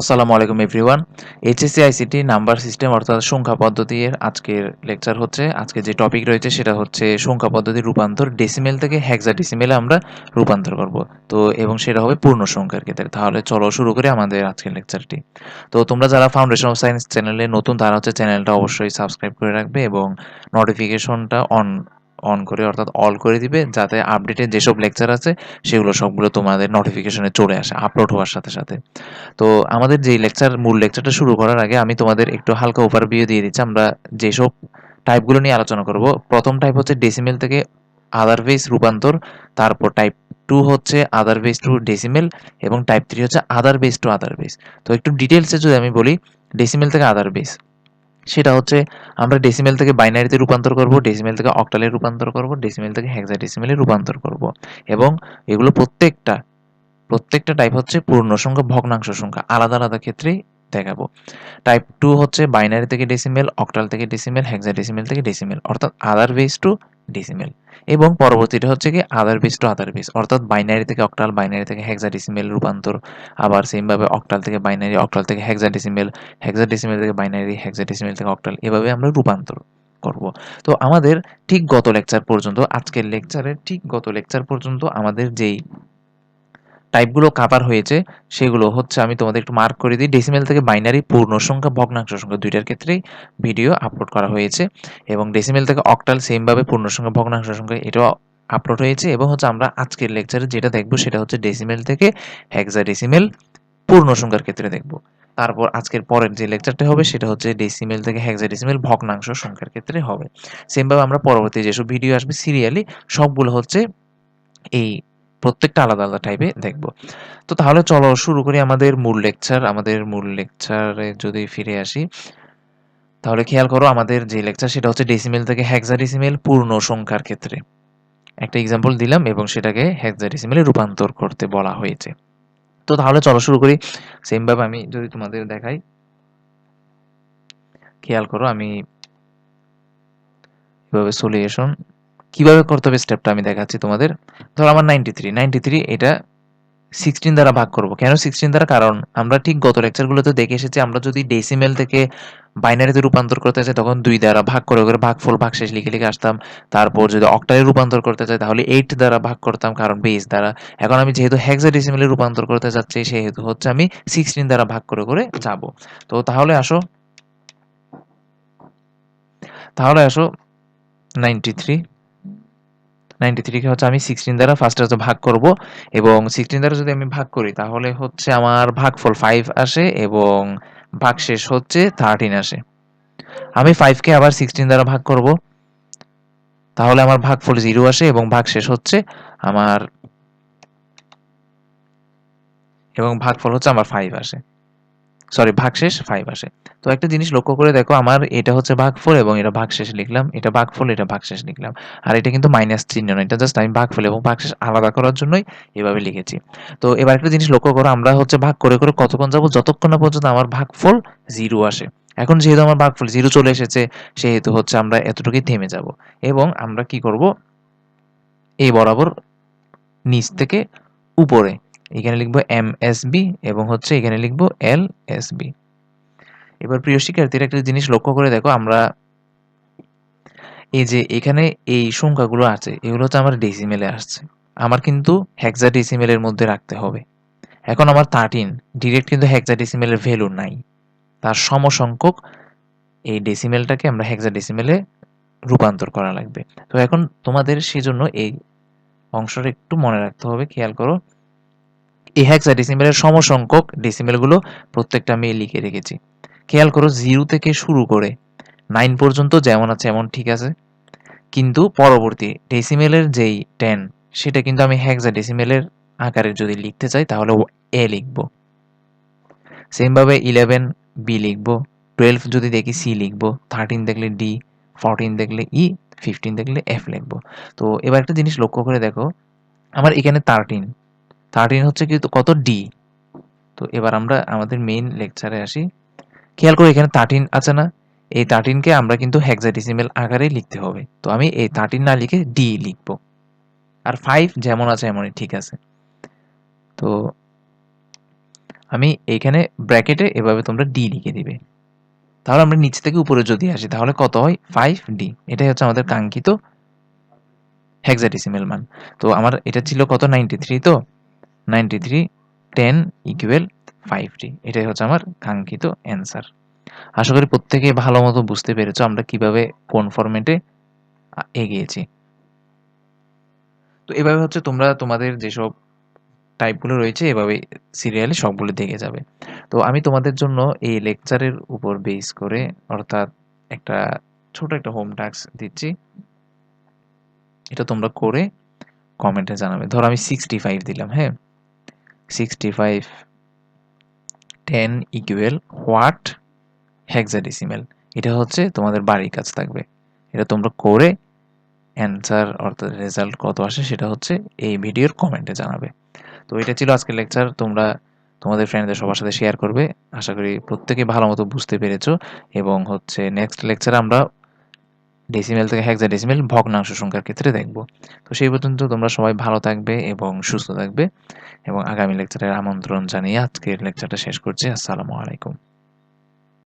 আসসালামু আলাইকুম everyone HSC ICT number system অর্থাৎ সংখ্যা পদ্ধতির আজকের লেকচার হচ্ছে। আজকে যে টপিক রয়েছে সেটা হচ্ছে সংখ্যা পদ্ধতির রূপান্তর ডেসিমেল থেকে হেক্সা ডেসিমেলে আমরা রূপান্তর করব। তো, এবং সেটা হবে পূর্ণ সংখ্যার ক্ষেত্রে। তাহলে চলো শুরু করি আমাদের আজকের লেকচারটি তো, তোমরা যারা ফাউন্ডেশন অফ সায়েন্স চ্যানেলে নতুন, তারা হচ্ছে চ্যানেলটা অবশ্যই সাবস্ক্রাইব করে রাখবে এবং নোটিফিকেশনটা অন অন করে, অর্থাৎ অল করে দিবে, যাতে আপডেটে যেসব লেকচার আছে, সেগুলো সবগুলো তোমাদের নোটিফিকেশনে চলে আসে আপলোড হওয়ার সাথে সাথে। তো আমাদের যে লেকচার মূল লেকচারটা শুরু করার আগে আমি তোমাদের একটু হালকা ওভারভিউ দিয়ে দিচ্ছি। আমরা যেসব টাইপগুলো নিয়ে আলোচনা করব, প্রথম টাইপ হচ্ছে ডেসিমেল থেকে আদার বেস রূপান্তর, তারপর টাইপ টু হচ্ছে আদার বেস টু ডেসিমেল এবং টাইপ থ্রি হচ্ছে other base to other base তো একটু ডিটেলসে যদি আমি বলি ডেসিমেল থেকে আদার বেস সেটা হচ্ছে আমরা ডেসিমেল থেকে বাইনারিতে রূপান্তর করব ডেসিমেল থেকে অক্টালে রূপান্তর করব ডেসিমেল থেকে হেক্সা ডেসিমেলে রূপান্তর করব। এবং এগুলো প্রত্যেকটা প্রত্যেকটা টাইপ হচ্ছে পূর্ণ সংখ্যা, ভগ্নাংশ সংখ্যা, আলাদা আলাদা ক্ষেত্রে দেখাবো। টাইপ টু হচ্ছে বাইনারি থেকে ডেসিমেল অক্টাল থেকে ডেসিমেল হেক্সা ডেসিমেল থেকে ডেসিমেল অর্থাৎ আদার ওয়েজ টু ডেসিমেল এবং পরবর্তীটা হচ্ছে কি other base to other base অর্থাৎ বাইনারি থেকে অক্টাল বাইনারি থেকে হেক্সা ডিসিমেল রূপান্তর, আবার সেমভাবে অক্টাল থেকে বাইনারি অক্টাল থেকে হেক্সা ডিসিমেল হেক্সা ডিসিমেল থেকে বাইনারি হেক্সা ডিসিমেল থেকে অক্টাল এভাবে আমরা রূপান্তর করব। তো আমাদের ঠিক গত লেকচার পর্যন্ত, আজকের লেকচারের ঠিক গত লেকচার পর্যন্ত আমাদের যেই টাইপগুলো কাভার হয়েছে, সেগুলো হচ্ছে আমি তোমাদের একটু মার্ক করে দিই। ডেসিমেল থেকে বাইনারি পূর্ণ সংখ্যা, ভগ্নাংশ সংখ্যা দুইটার ক্ষেত্রেই ভিডিও আপলোড করা হয়েছে এবং ডেসিমেল থেকে অক্টাল সেমভাবে পূর্ণ সংখ্যা, ভগ্নাংশ সংখ্যা এটাও আপলোড হয়েছে এবং হচ্ছে আমরা আজকের লেকচারে যেটা দেখব সেটা হচ্ছে ডেসিমেল থেকে হেক্সা ডেসিমেল পূর্ণ সংখ্যার ক্ষেত্রে দেখব। তারপর আজকের পরের যে লেকচারটা হবে সেটা হচ্ছে ডেসিমেল থেকে হেক্সাডেসিমেল ভগ্নাংশ সংখ্যার ক্ষেত্রে হবে। সেমভাবে আমরা পরবর্তী যেসব ভিডিও আসবে সিরিয়ালি সবগুলো হচ্ছে এই প্রত্যেকটা আলাদা আলাদা টাইপে দেখব। তো তাহলে চলো শুরু করি আমাদের মূল লেকচার আমাদের মূল লেকচারে যদি ফিরে আসি। তাহলে খেয়াল করো আমাদের যে লেকচার সেটা হচ্ছে ডেসিমেল থেকে হেক্সাডেসিমেল পূর্ণ সংখ্যার ক্ষেত্রে। একটা এক্সাম্পল দিলাম এবং সেটাকে হেক্সাডেসিমেলে রূপান্তর করতে বলা হয়েছে। তো তাহলে চলো শুরু করি। সেমভাবে আমি যদি তোমাদের দেখাই। খেয়াল করো আমি এভাবে সলিউশন কীভাবে করতে হবে স্টেপটা আমি দেখাচ্ছি তোমাদের। ধরো আমার নাইনটি থ্রি নাইনটি থ্রি এটা সিক্সটিন দ্বারা ভাগ করব। কেন সিক্সটিন দ্বারা? কারণ আমরা ঠিক গত লেকচারগুলোতে দেখে এসেছি, আমরা যদি ডেসিমেল থেকে বাইনারিতে রূপান্তর করতে চাই, তখন দুই দ্বারা ভাগ করে করে ভাগফল, ভাগশেষ লিখে লিখে আসতাম। তারপর যদি অক্টালে রূপান্তর করতে চাই, তাহলে এইট দ্বারা ভাগ করতাম, কারণ বেস দ্বারা। এখন আমি যেহেতু হেক্সা ডেসিমেলে রূপান্তর করতে যাচ্ছি, সেহেতু হচ্ছে আমি সিক্সটিন দ্বারা ভাগ করে করে যাব। তো তাহলে আসো। তাহলে আসো নাইনটি থ্রি নাইনটি থ্রিকে হচ্ছে আমি সিক্সটিন দ্বারা ফার্স্টে হচ্ছে ভাগ করব। এবং সিক্সটিন দ্বারা যদি আমি ভাগ করি, তাহলে হচ্ছে আমার ভাগফল ফাইভ আসে এবং ভাগ শেষ হচ্ছে থার্টিন আসে। আমি ফাইভকে আবার সিক্সটিন দ্বারা ভাগ করব। তাহলে আমার ভাগফল জিরো আসে এবং ভাগ শেষ হচ্ছে আমার, এবং ভাগফল হচ্ছে আমার ফাইভ আসে। সরি ভাগশেষ ফাইভ আসে। তো একটা জিনিস লক্ষ্য করে দেখো, আমার এটা হচ্ছে ভাগফল এবং এটা ভাগশেষ লিখলাম, এটা ভাগফল এটা ভাগশেষ লিখলাম। আর এটা কিন্তু মাইনাস চিহ্ন না এটা জাস্ট আমি ভাগফল এবং ভাগশেষ আলাদা করার জন্যই এভাবে লিখেছি। তো এবার একটা জিনিস লক্ষ্য করো, আমরা হচ্ছে ভাগ করে করে কতক্ষণ যাব? যতক্ষণ না পর্যন্ত আমার ভাগফল জিরো আসে। এখন যেহেতু আমার ভাগফল জিরো চলে এসেছে, সেহেতু হচ্ছে আমরা এতটুকুই থেমে যাব। এবং আমরা কি করব? এই বরাবর নিচ থেকে উপরে এখানে লিখব এম এস বি এবং হচ্ছে এখানে লিখব এল এস বি। এবার প্রিয় শিক্ষার্থীরা একটা জিনিস লক্ষ্য করে দেখো, আমরা এই যে এখানে এই সংখ্যাগুলো আছে, এগুলো হচ্ছে আমার ডেসিমেলে আসছে। আমার কিন্তু হেক্সা ডেসিমেলের মধ্যে রাখতে হবে। এখন আমার থার্টিন ডিরেক্ট কিন্তু হেক্সা ডেসিমেলের ভ্যালু নাই। তার সমসংখ্যক এই ডেসিমেলটাকে আমরা হেক্সা ডেসিমেলে রূপান্তর করা লাগবে। তো এখন তোমাদের সেজন্য এই অংশটা একটু মনে রাখতে হবে, খেয়াল করো। এই হেক্সা ডেসিমেলের সমসংখ্যক ডেসিমেলগুলো প্রত্যেকটা আমি লিখে রেখেছি। খেয়াল করো জিরো থেকে শুরু করে নাইন পর্যন্ত যেমন আছে এমন ঠিক আছে। কিন্তু পরবর্তী ডেসিমেলের যেই টেন সেটা কিন্তু আমি হেক্সা ডেসিমেলের আকারে যদি লিখতে চাই, তাহলে এ লিখব। সেমভাবে ইলেভেন বি লিখব টুয়েলভ যদি দেখি সি লিখব থার্টিন দেখলে ডি ফোরটিন দেখলে ই ফিফটিন দেখলে এফ লিখব। তো এবার একটা জিনিস লক্ষ্য করে দেখো, আমার এখানে থার্টিন থার্টিন হচ্ছে কিন্তু কত ডি তো এবার আমরা আমাদের মেইন লেকচারে আসি। খেয়াল করে এখানে থার্টিন আছে না? এই থার্টিনকে আমরা কিন্তু হেক্সাডেসিমেল আকারে লিখতে হবে। তো আমি এই থার্টিন না লিখে ডি লিখব। আর ফাইভ যেমন আছে এমনই ঠিক আছে। তো আমি এইখানে ব্র্যাকেটে এভাবে তোমরা ডি লিখে দিবে। তাহলে আমরা নিচ থেকে উপরে যদি আসি, তাহলে কত হয়? ফাইভ ডি এটাই হচ্ছে আমাদের কাঙ্ক্ষিত হেক্সাডেসিমেল মান। তো আমার এটা ছিল কত? নাইনটি থ্রি তো? Ninety three ten equal five D এটাই হচ্ছে আমার কাঙ্ক্ষিত অ্যান্সার আশা করি প্রত্যেকে ভালো মতো বুঝতে পেরেছ আমরা কীভাবে কোন ফরম্যাটে এগিয়েছি। তো এভাবে হচ্ছে তোমরা তোমাদের যেসব টাইপগুলো রয়েছে, এভাবে সিরিয়ালি সবগুলো দেখে যাবে। তো আমি তোমাদের জন্য এই লেকচারের উপর বেস করে, অর্থাৎ একটা ছোট একটা হোম টাস্ক দিচ্ছি। এটা তোমরা করে কমেন্টে জানাবে। ধরো আমি সিক্সটি ফাইভ দিলাম হ্যাঁ? Sixty five ten equal what hexadecimal এটা হচ্ছে তোমাদের বাড়ির কাজ থাকবে। এটা তোমরা করে অ্যান্সার অর্থাৎ রেজাল্ট কত আসে সেটা হচ্ছে এই ভিডিওর কমেন্টে জানাবে। তো এটা ছিল আজকের লেকচার তোমরা তোমাদের ফ্রেন্ডদের সবার সাথে শেয়ার করবে। আশা করি প্রত্যেকে ভালো মতো বুঝতে পেরেছ। এবং হচ্ছে নেক্সট লেকচারে আমরা ডেসিমেল থেকে হেক্সা ডেসিমেল ভগ্নাংশ সংখ্যার ক্ষেত্রে দেখব। তো সেই পর্যন্ত তোমরা সবাই ভালো থাকবে এবং সুস্থ থাকবে। এবং আগামী লেকচারের আমন্ত্রণ জানিয়ে আজকের লেকচারটা শেষ করছি। আসসালামু আলাইকুম।